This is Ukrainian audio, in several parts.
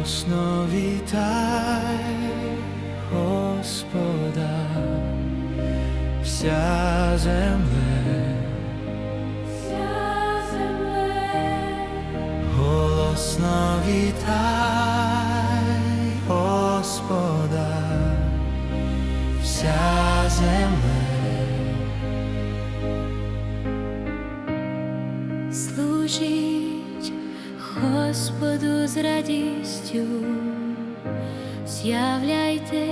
голосно вітай Господа, вся земле, Вся земле, голосно вітай Господа, вся земле. служіть Господу з радістю, з'являйтесь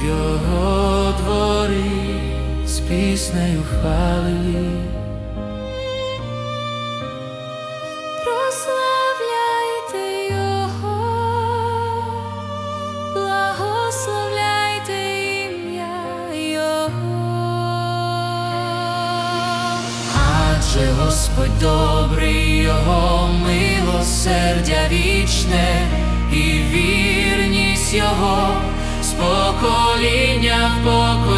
в його дворі з піснею хвали. Прославляйте Його, благословляйте ім'я Його. Адже Господь добрий, його милосердя вічне і вірність його покоління в покоління.